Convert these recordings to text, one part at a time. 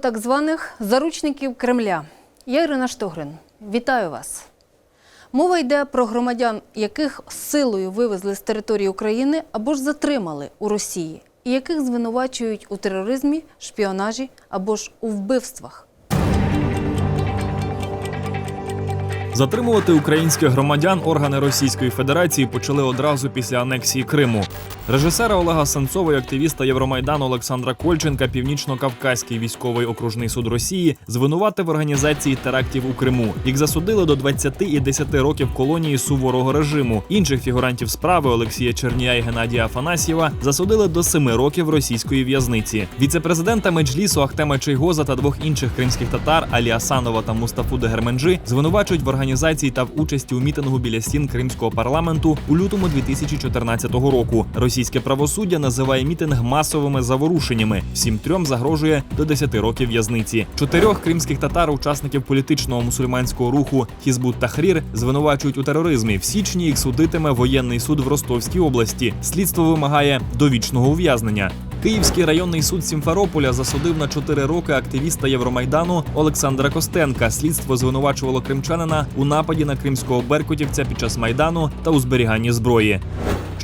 так званих заручників Кремля. Я Ірина Штогрин. Вітаю вас. Мова йде про громадян, яких силою вивезли з території України або ж затримали у Росії, і яких звинувачують у тероризмі, шпіонажі або ж у вбивствах. Затримувати українських громадян органи Російської Федерації почали одразу після анексії Криму. Режисера Олега Сенцова і активіста Євромайдану Олександра Кольченка Північно-Кавказький військовий окружний суд Росії звинуватив організації терактів у Криму. Їх засудили до 20 і 10 років колонії суворого режиму. Інших фігурантів справи Олексія Чернія і Геннадія Афанасьєва засудили до 7 років російської в'язниці. Віце-президента Меджлісу Ахтема Чайгоза та двох інших кримських татар Алі Асанова та Мустафу Дегерменджи звинувачують в організації та в участі у мітингу біля стін кримського парламенту у лютому 2014 року. Російське правосуддя називає мітинг масовими заворушеннями. Всім трьом загрожує до 10 років в'язниці. Чотирьох кримських татар, учасників політичного мусульманського руху Хізбут Тахрір, звинувачують у тероризмі. В січні їх судитиме воєнний суд в Ростовській області. Слідство вимагає довічного ув'язнення. Київський районний суд Сімферополя засудив на 4 роки активіста Євромайдану Олександра Костенка. Слідство звинувачувало кримчанина у нападі на кримського беркутівця під час майдану та у зберіганні зброї.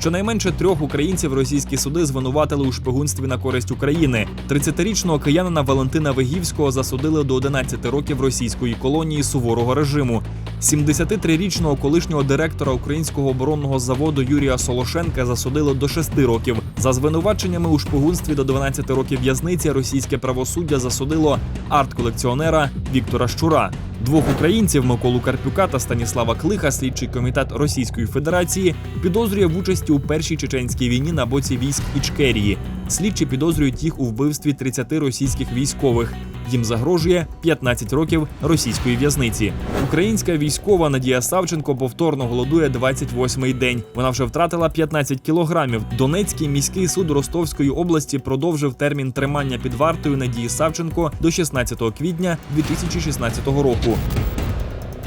Щонайменше трьох українців російські суди звинуватили у шпигунстві на користь України. 30-річного киянина Валентина Вигівського засудили до 11 років російської колонії суворого режиму. 73-річного колишнього директора українського оборонного заводу Юрія Солошенка засудили до 6 років. За звинуваченнями у шпигунстві до 12 років в'язниці російське правосуддя засудило арт-колекціонера Віктора Щура. Двох українців Миколу Карпюка та Станіслава Клиха, слідчий комітет Російської Федерації, підозрює в участі у першій чеченській війні на боці військ Ічкерії. Слідчі підозрюють їх у вбивстві 30 російських військових. Їм загрожує 15 років російської в'язниці. Українська військова Надія Савченко повторно голодує 28-й день. Вона вже втратила 15 кілограмів. Донецький міський суд Ростовської області продовжив термін тримання під вартою Надії Савченко до 16 квітня 2016 року.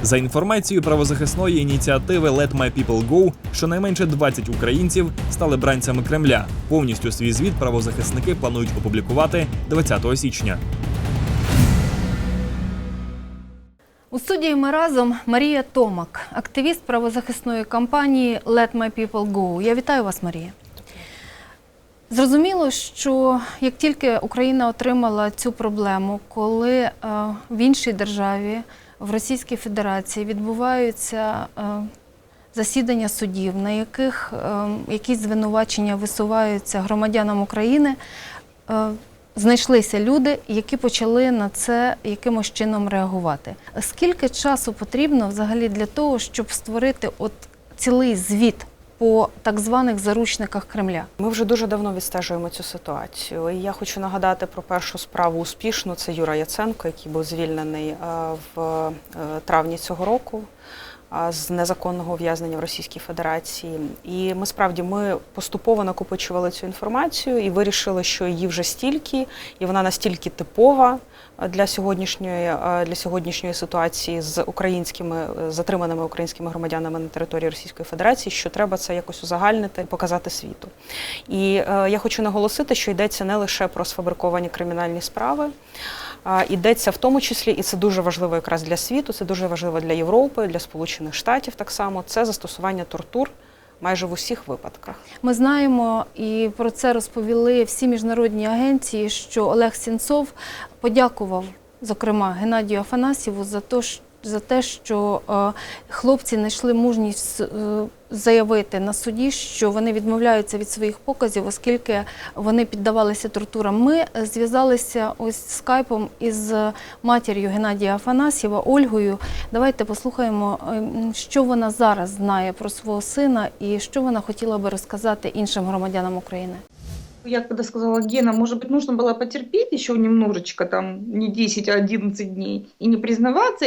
За інформацією правозахисної ініціативи Let My People Go, щонайменше 20 українців стали бранцями Кремля. Повністю свій звіт правозахисники планують опублікувати 20 січня. У студії ми разом Марія Томак, активіст правозахисної кампанії Let My People Go. Я вітаю вас, Марія. Зрозуміло, що як тільки Україна отримала цю проблему, коли е, в іншій державі, в Російській Федерації, відбуваються е, засідання судів, на яких е, якісь звинувачення висуваються громадянам України, е, знайшлися люди, які почали на це якимось чином реагувати. Скільки часу потрібно взагалі для того, щоб створити от цілий звіт по так званих заручниках Кремля? Ми вже дуже давно відстежуємо цю ситуацію. І я хочу нагадати про першу справу успішну. Це Юра Яценко, який був звільнений е, в е, травні цього року е, з незаконного ув'язнення в Російській Федерації. І ми справді ми поступово накопичували цю інформацію і вирішили, що її вже стільки, і вона настільки типова для сьогоднішньої для сьогоднішньої ситуації з українськими е, затриманими українськими громадянами на території Російської Федерації, що треба це якось узагальнити, показати світу. І е, я хочу наголосити, що йдеться не лише про сфабриковані кримінальні справи. Йдеться в тому числі, і це дуже важливо якраз для світу, це дуже важливо для Європи, для Сполучених Штатів так само. Це застосування тортур майже в усіх випадках. Ми знаємо і про це розповіли всі міжнародні агенції, що Олег Сінцов подякував, зокрема, Геннадію Афанасьєву за те, що за те, що е, хлопці знайшли мужність е, заявити на суді, що вони відмовляються від своїх показів, оскільки вони піддавалися тортурам. Ми зв'язалися ось скайпом із матір'ю Геннадія Афанасьєва Ольгою. Давайте послухаємо, е, що вона зараз знає про свого сина і що вона хотіла би розказати іншим громадянам України. Я когда сказала, Гена, может быть, нужно было потерпеть еще немножечко, там, не 10, а 11 дней, и не признаваться,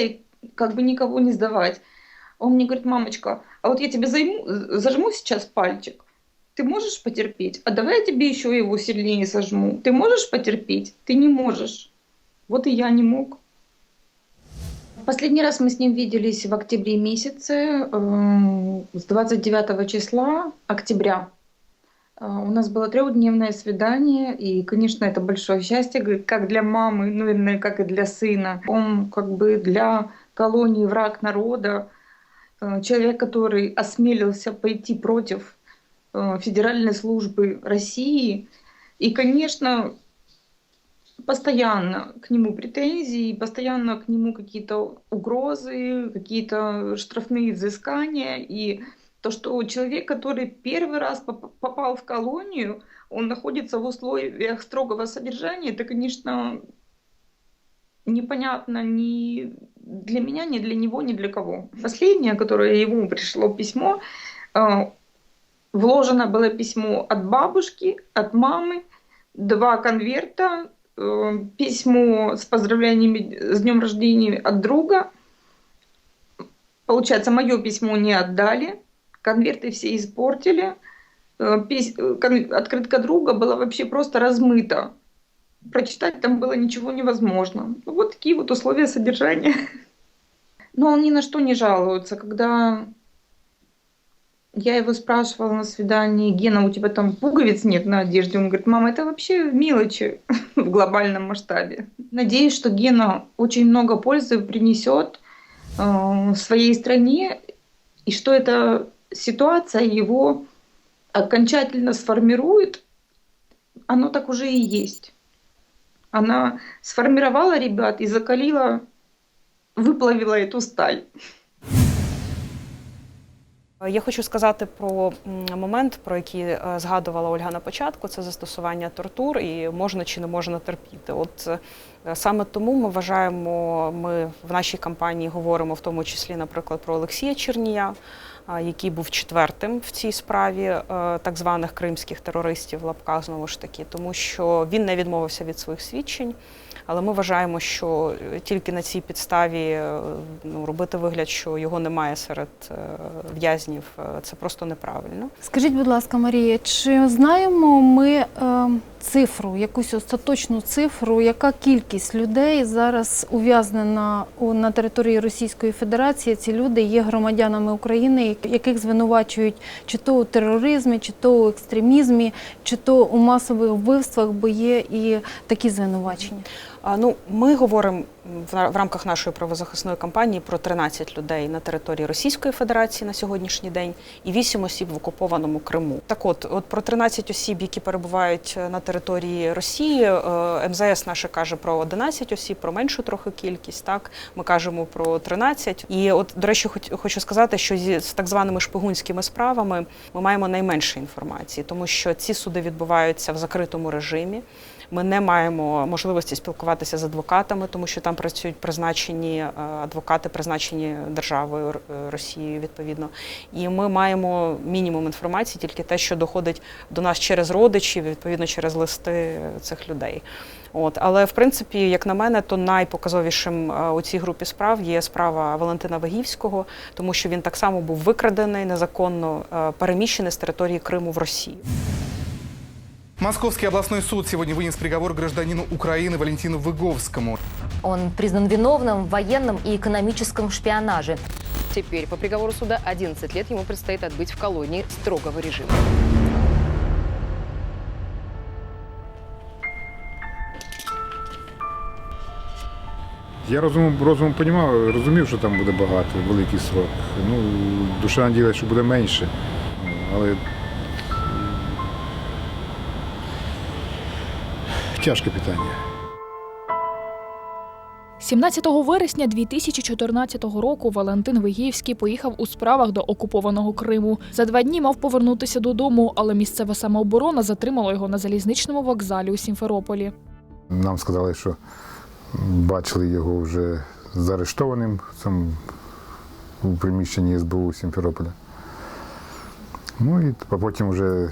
как бы никого не сдавать. Он мне говорит, мамочка, а вот я тебе займу, зажму сейчас пальчик, ты можешь потерпеть? А давай я тебе еще его сильнее сожму. Ты можешь потерпеть? Ты не можешь. Вот и я не мог. Последний раз мы с ним виделись в октябре месяце, э, с 29 числа октября. А, У нас было трехдневное свидание, и, конечно, это большое счастье, как для мамы, ну, наверное, как и для сына. Он как бы для колонии враг народа, э, человек, который осмелился пойти против э, Федеральной службы России. И, конечно, постоянно к нему претензии, постоянно к нему какие-то угрозы, какие-то штрафные взыскания. И то, что человек, который первый раз поп- попал в колонию, он находится в условиях строгого содержания, это, конечно, непонятно ни для меня, ни для него, ни для кого. Последнее, которое ему пришло письмо, э, вложено было письмо от бабушки, от мамы, два конверта, э, письмо с поздравлениями с днем рождения от друга. Получается, мое письмо не отдали, конверты все испортили. Э, пись- Открытка друга была вообще просто размыта. Прочитать там было ничего невозможно. Ну, вот такие вот условия содержания. Но он ни на что не жалуется. Когда я его спрашивала на свидании, Гена, у тебя там пуговиц нет на одежде? Он говорит, мама, это вообще мелочи в глобальном масштабе. Надеюсь, что Гена очень много пользы принесет э, своей стране, и что эта ситуация его окончательно сформирует. Оно так уже и есть. Она сформировала ребят и закалила, выплавила эту сталь. Я хочу сказати про момент, про який е, згадувала Ольга на початку. Це застосування тортур і можна чи не можна терпіти. От е, саме тому ми вважаємо, ми в нашій кампанії говоримо в тому числі, наприклад, про Олексія Чернія, який був четвертим в цій справі е, так званих кримських терористів в лапках знову ж таки, тому що він не відмовився від своїх свідчень. Але ми вважаємо, що е, тільки на цій підставі е, ну, робити вигляд, що його немає серед в'язнів, це просто неправильно. Скажіть, будь ласка, Марія, чи знаємо ми цифру, якусь остаточну цифру, яка кількість людей зараз ув'язнена на території Російської Федерації? Ці люди є громадянами України, як- яких звинувачують чи то у тероризмі, чи то у екстремізмі, чи то у масових вбивствах, бо є і такі звинувачення. Ну, ми говоримо в, рамках нашої правозахисної кампанії про 13 людей на території Російської Федерації на сьогоднішній день і 8 осіб в окупованому Криму. Так от, от про 13 осіб, які перебувають е, на території Росії, е, МЗС наше каже про 11 осіб, про меншу трохи кількість. Так ми кажемо про 13. І от, до речі, хоч- хочу сказати, що зі з так званими шпигунськими справами ми маємо найменше інформації, тому що ці суди відбуваються в закритому режимі. Ми не маємо можливості спілкуватися з адвокатами, тому що там працюють призначені е, адвокати, призначені державою е, Росією відповідно. І ми маємо мінімум інформації, тільки те, що доходить до нас через родичів, відповідно через листи цих людей. От, але в принципі, як на мене, то найпоказовішим е, у цій групі справ є справа Валентина Вагівського, тому що він так само був викрадений незаконно переміщений з території Криму в Росію. Московский областной суд сегодня вынес приговор гражданину Украины Валентину Выговскому. Он признан виновным в военном и экономическом шпионаже. Теперь по приговору суда 11 лет ему предстоит отбыть в колонии строгого режима. Я розумом, розумом понімав, розумів, що там буде багато, великий срок. Ну, душа надіялася, що буде менше. Але тяжке питання. 17 вересня 2014 року Валентин Вигівський поїхав у справах до окупованого Криму. За два дні мав повернутися додому, але місцева самооборона затримала його на залізничному вокзалі у Сімферополі. Нам сказали, що бачили його вже заарештованим в цьому у приміщенні СБУ Сімферополя. Ну і потім вже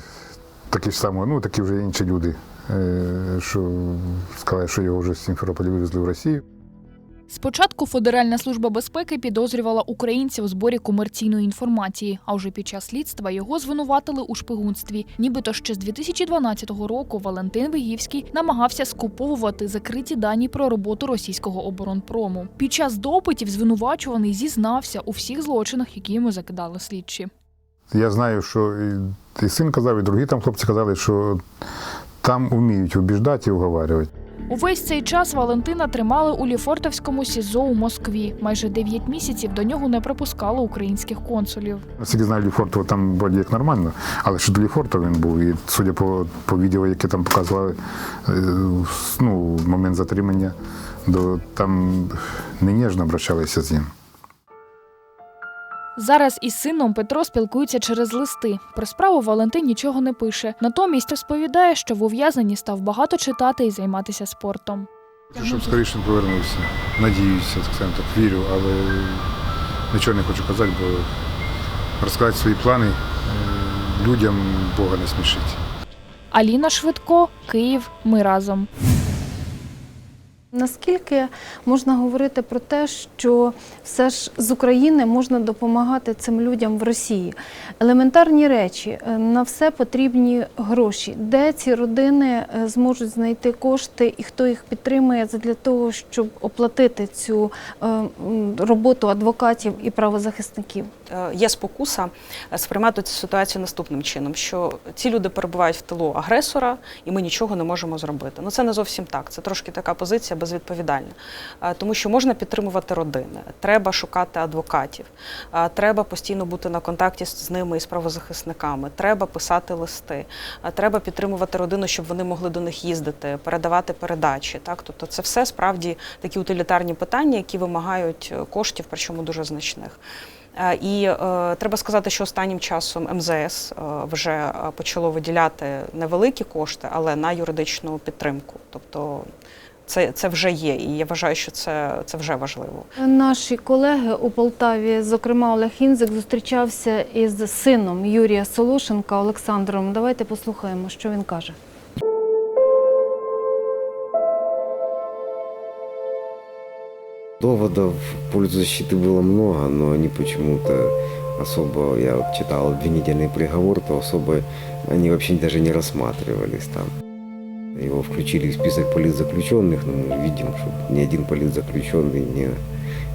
такі ж самі, ну такі вже інші люди, що сказали, що його вже з Сімферополя вивезли в Росію. Спочатку Федеральна служба безпеки підозрювала українця у зборі комерційної інформації, а вже під час слідства його звинуватили у шпигунстві. Нібито ще з 2012 року Валентин Вигівський намагався скуповувати закриті дані про роботу російського оборонпрому. Під час допитів звинувачуваний зізнався у всіх злочинах, які йому закидали слідчі. Я знаю, що і син казав, і другі там хлопці казали, що там вміють убіждати і уговарювати. Увесь цей час Валентина тримали у Ліфортовському СІЗО у Москві. Майже 9 місяців до нього не пропускали українських консулів. Наскільки знаю, Ліфортово там вроді як нормально, але що до Ліфортова він був. І судя по, по відео, яке там показували, е, ну, момент затримання, до, там не ніжно обращалися з ним. Зараз із сином Петро спілкується через листи. Про справу Валентин нічого не пише. Натомість розповідає, що в ув'язненні став багато читати і займатися спортом. Щоб скоріше повернувся. Надіюся, так само так вірю, але нічого не хочу казати, бо розказати свої плани е, людям Бога не смішить. Аліна Швидко, Київ. Ми разом. Наскільки можна говорити про те, що все ж з України можна допомагати цим людям в Росії? Елементарні речі, е, на все потрібні гроші. Де ці родини е, зможуть знайти кошти і хто їх підтримує для того, щоб оплатити цю е, роботу адвокатів і правозахисників? Є спокуса сприймати цю ситуацію наступним чином, що ці люди перебувають в тилу агресора, і ми нічого не можемо зробити. Ну це не зовсім так. Це трошки така позиція безвідповідальна, Е, тому що можна підтримувати родини, треба шукати адвокатів, е, треба постійно бути на контакті з ними і з правозахисниками, треба писати листи, е, треба підтримувати родину, щоб вони могли до них їздити, передавати передачі. Так, тобто це все справді такі утилітарні питання, які вимагають коштів, причому дуже значних. І е, треба сказати, що останнім часом МЗС вже почало виділяти невеликі кошти, але на юридичну підтримку. Тобто це, це вже є, і я вважаю, що це, це вже важливо. Наші колеги у Полтаві, зокрема Олег Інзик, зустрічався із сином Юрія Солошенка Олександром. Давайте послухаємо, що він каже. Доводов в пользу защиты было много, но они почему-то особо, я вот читал обвинительный приговор, то особо они вообще даже не рассматривались там. Его включили в список политзаключенных, но мы видим, что ни один политзаключенный не,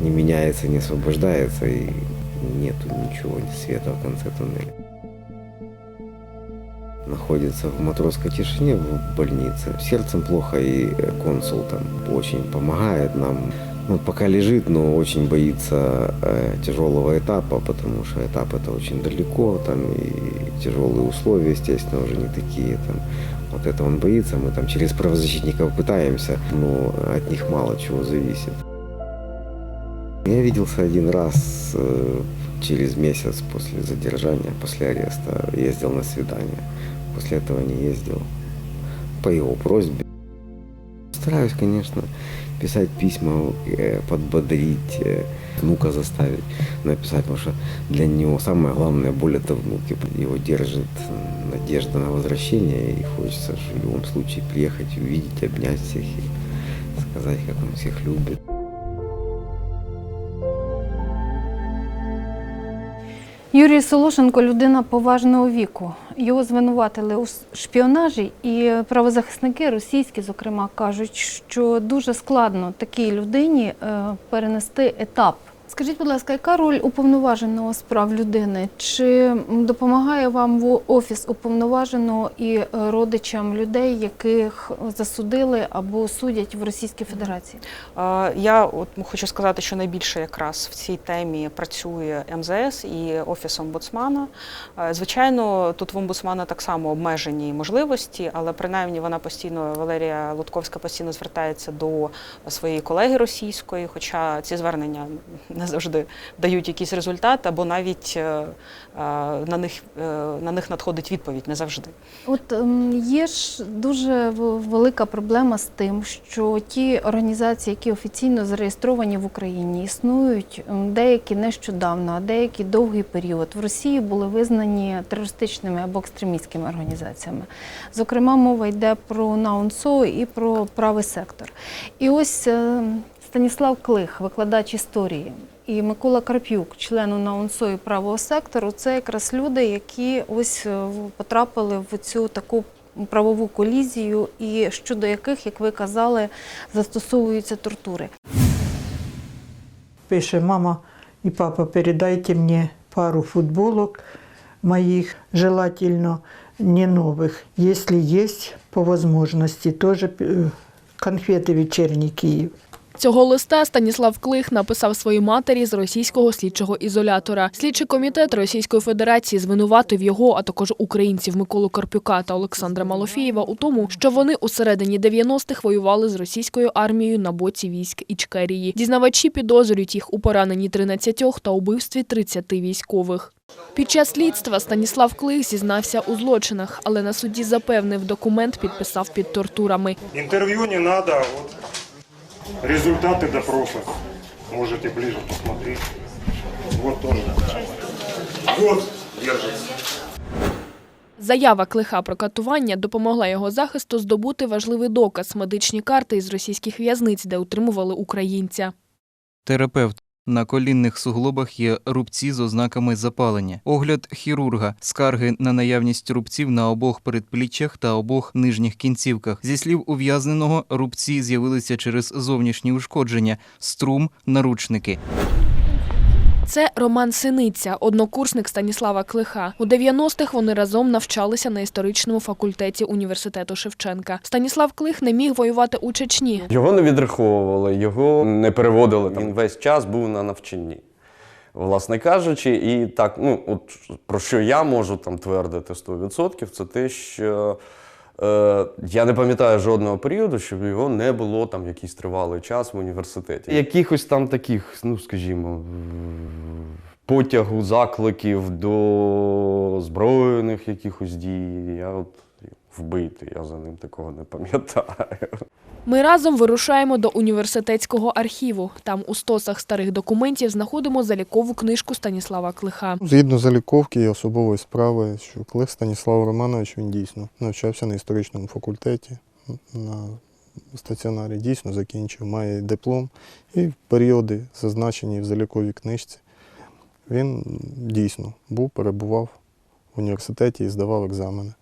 не меняется, не освобождается, и нету ничего, ни света в конце туннеля. Находится в матросской тишине в больнице. Сердцем плохо, и консул там очень помогает нам. Ну, пока лежит, но очень боится э, тяжелого этапа, потому что этап это очень далеко, там и тяжелые условия, естественно, уже не такие. Там. Вот это он боится, мы там через правозащитников пытаемся, но от них мало чего зависит. Я виделся один раз э, через месяц после задержания, после ареста, ездил на свидание. После этого не ездил по его просьбе. Стараюсь, конечно, писать письма, э, подбодрить, э, внука заставить написать, потому что для него самая главная боль это внуки. Его держит надежда на возвращение, и хочется в любом случае приехать, увидеть, обнять всех и сказать, как он всех любит. Юрій Солошенко людина поважного віку. Його звинуватили у шпіонажі, і правозахисники російські, зокрема, кажуть, що дуже складно такій людині е, перенести етап. Скажіть, будь ласка, яка роль уповноваженого з прав людини? Чи допомагає вам в офіс уповноваженого і е, родичам людей, яких засудили або судять в Російській Федерації? Я от хочу сказати, що найбільше якраз в цій темі працює МЗС і офіс омбудсмана. Звичайно, тут в омбудсмана так само обмежені можливості, але принаймні вона постійно Валерія Лутковська постійно звертається до своєї колеги російської, хоча ці звернення не завжди дають якийсь результат, або навіть е, е, на них е, на них надходить відповідь не завжди. От ем, є ж дуже велика проблема з тим, що ті організації, які офіційно зареєстровані в Україні, існують ем, деякі нещодавно, а деякі довгий період в Росії були визнані терористичними або екстремістськими організаціями. Зокрема, мова йде про НАУНСО і про правий сектор. І ось ем, Станіслав Клих, викладач історії, і Микола Карп'юк, член НАУНСО і правого сектору, це якраз люди, які ось е, в- потрапили в цю таку правову колізію, і щодо яких, як ви казали, застосовуються тортури. Пише, мама и папа, передайте мне пару футболок, моих, желательно не новых, если есть по возможности, тоже э, конфеты «Вечерний Киев». Цього листа Станіслав Клих написав своїй матері з російського слідчого ізолятора. Слідчий комітет Російської Федерації звинуватив його, а також українців Миколу Карпюка та Олександра Малофєєва у тому, що вони у середині 90-х воювали з російською армією на боці військ Ічкерії. Дізнавачі підозрюють їх у пораненні 13 та убивстві 30 військових. Під час слідства Станіслав Клих зізнався у злочинах, але на суді запевнив, документ підписав під тортурами. Интервью не надо, а вот результаты допроса. Можете ближе посмотреть. Вот тоже. Вот держится. Заява Клиха про катування допомогла його захисту здобути важливий доказ – медичні карти із російських в'язниць, де утримували українця. Терапевт. На колінних суглобах є рубці з ознаками запалення. Огляд хірурга. Скарги на наявність рубців на обох передпліччях та обох нижніх кінцівках. Зі слів ув'язненого, рубці з'явилися через зовнішні ушкодження, струм, наручники. Це Роман Синиця, однокурсник Станіслава Клиха. У 90-х вони разом навчалися на історичному факультеті університету Шевченка. Станіслав Клих не міг воювати у Чечні. Його не відраховували, його не переводили. Він весь час був на навчанні. Власне кажучи, і так, ну от про що я можу там твердити 100%, це те, що я не пам'ятаю жодного періоду, щоб його не було там якийсь тривалий час в університеті. Якихось там таких, ну скажімо, потягу, закликів до збройних якихось дій. Я от вбитий, я за ним такого не пам'ятаю. Ми разом вирушаємо до університетського архіву. Там у стосах старих документів знаходимо залікову книжку Станіслава Клиха. Згідно заліковки і особової справи, що Клих Станіслав Романович він дійсно навчався на історичному факультеті на стаціонарі, дійсно закінчив, має диплом. І в періоди, зазначені в заліковій книжці, він дійсно був, перебував в університеті і здавав екзамени.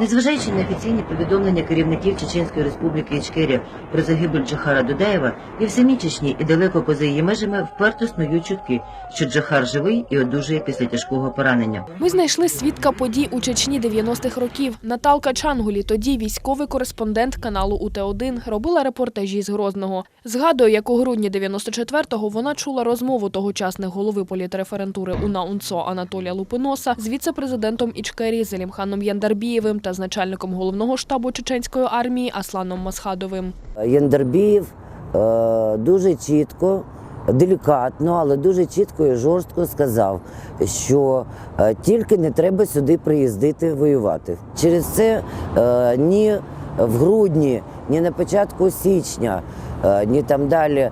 Незважаючи на офіційні повідомлення керівників Чеченської республіки Ічкерія про загибель Джахара Дудаєва, і в самій Чечні, і далеко поза її межами вперто снують чутки, що Джахар живий і одужує після тяжкого поранення. Ми знайшли свідка подій у Чечні 90-х років. Наталка Чангулі, тоді військовий кореспондент каналу УТ-1, робила репортажі з Грозного. Згадує, як у грудні 94-го вона чула розмову тогочасних голови політреферентури УНА УНЦО Анатолія Лупиноса з віце-президентом Ічкерії Зелімханом Яндарбієвим та з начальником головного штабу чеченської армії Асланом Масхадовим. Яндарбієв е, дуже чітко, делікатно, але дуже чітко і жорстко сказав, що е, тільки не треба сюди приїздити воювати. Через це е, ні в грудні, ні на початку січня, ні там далі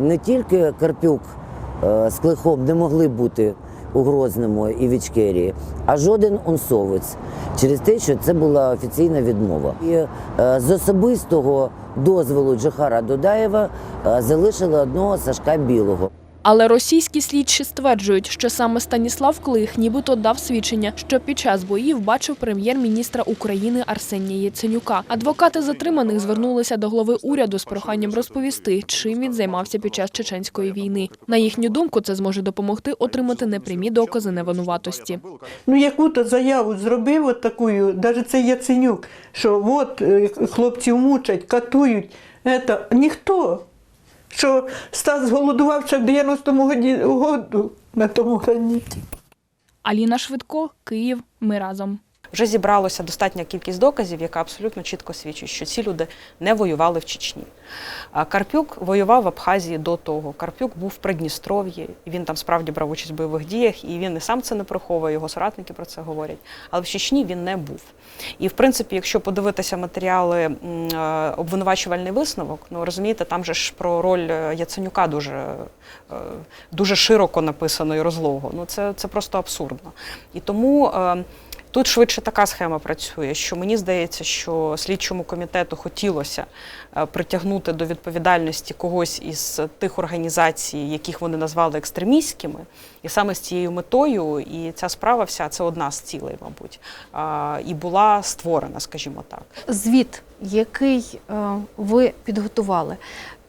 не тільки Карпюк з Клихом не могли бути у Грозному і в Ічкерії, а жоден унсовець через те, що це була офіційна відмова. І е, з особистого дозволу Джохара Дудаєва е, залишили одного Сашка Білого. Але російські слідчі стверджують, що саме Станіслав Клих нібито дав свідчення, що під час боїв бачив прем'єр-міністра України Арсенія Яценюка. Адвокати затриманих звернулися до глави уряду з проханням розповісти, чим він займався під час чеченської війни. На їхню думку, це зможе допомогти отримати непрямі докази невинуватості. Ну, яку-то заяву зробив от навіть це Яценюк, що от е, хлопців мучать, катують. Это, ніхто. Що Стас голодував ще в 90-му годі- году на тому граніті. Аліна Швидко, Київ. Ми разом. Вже зібралося достатня кількість доказів, яка абсолютно чітко свідчить, що ці люди не воювали в Чечні. Карпюк воював в Абхазії до того. Карпюк був в Придністров'ї, і він там справді брав участь в бойових діях, і він і сам це не приховує, його соратники про це говорять. Але в Чечні він не був. І в принципі, якщо подивитися матеріали е, обвинувачувальний висновок, ну розумієте, там же ж про роль е, Яценюка дуже, е, дуже широко написано і розлого. Ну це, це просто абсурдно. І тому. Тут швидше така схема працює, що мені здається, що слідчому комітету хотілося е, притягнути до відповідальності когось із тих організацій, яких вони назвали екстремістськими, і саме з цією метою, і ця справа вся це одна з цілей, мабуть, і була створена, скажімо так. Звіт, який е, ви підготували,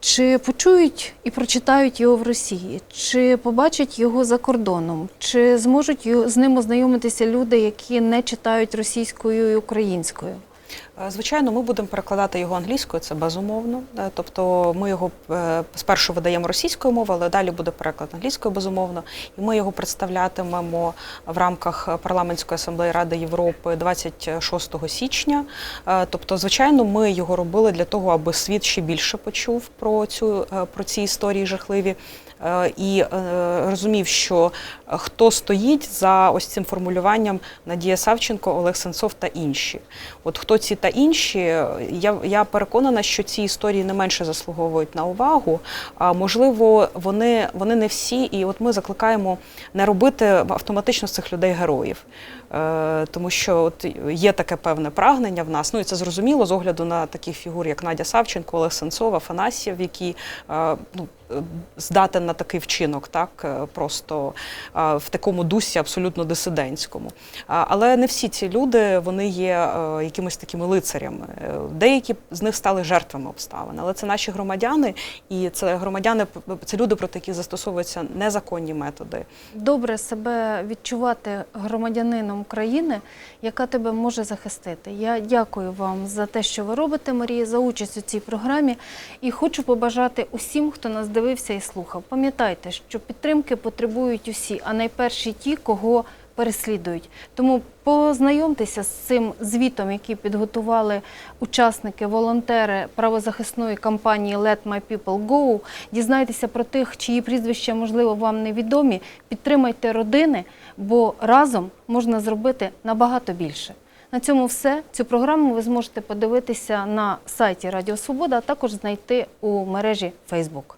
Чи почують і прочитають його в Росії, чи побачать його за кордоном, чи зможуть з ним ознайомитися люди, які не читають російською і українською? Е, Звичайно, ми будемо перекладати його англійською, це безумовно. Е, Тобто ми його е, спершу видаємо російською мовою, але далі буде переклад англійською, безумовно. І ми його представлятимемо в рамках парламентської асамблеї Ради Європи 26 січня. Тобто, звичайно, ми його робили для того, аби світ ще більше почув про цю про ці історії жахливі. Е, І е, розумів, що е, хто стоїть за ось цим формулюванням Надія Савченко, Олег Сенцов та інші. От хто ці та інші, я, я переконана, що ці історії не менше заслуговують на увагу. А можливо, вони, вони не всі, і от ми закликаємо не робити автоматично з цих людей героїв. Е, тому що от є таке певне прагнення в нас. Ну і це зрозуміло з огляду на таких фігур, як Надя Савченко, Олег Сенцов, Афанасьєв, які е, ну, е, здатен на такий вчинок, так просто в такому дусі абсолютно дисидентському. Але не всі ці люди вони є якимись такими лицарями. Деякі з них стали жертвами обставин, але це наші громадяни, і це громадяни, це люди, проти яких застосовуються незаконні методи. Добре себе відчувати громадянином країни, яка тебе може захистити. Я дякую вам за те, що ви робите, Марія, за участь у цій програмі. І хочу побажати усім, хто нас дивився і слухав. Пам'ятайте, що підтримки потребують усі, а найперші ті, кого переслідують. Тому познайомтеся з цим звітом, який підготували учасники, волонтери правозахисної кампанії Let My People Go. Дізнайтеся про тих, чиї прізвища, можливо, вам невідомі. Підтримайте родини, бо разом можна зробити набагато більше. На цьому все. Цю програму ви зможете подивитися на сайті Радіо Свобода, а також знайти у мережі Facebook.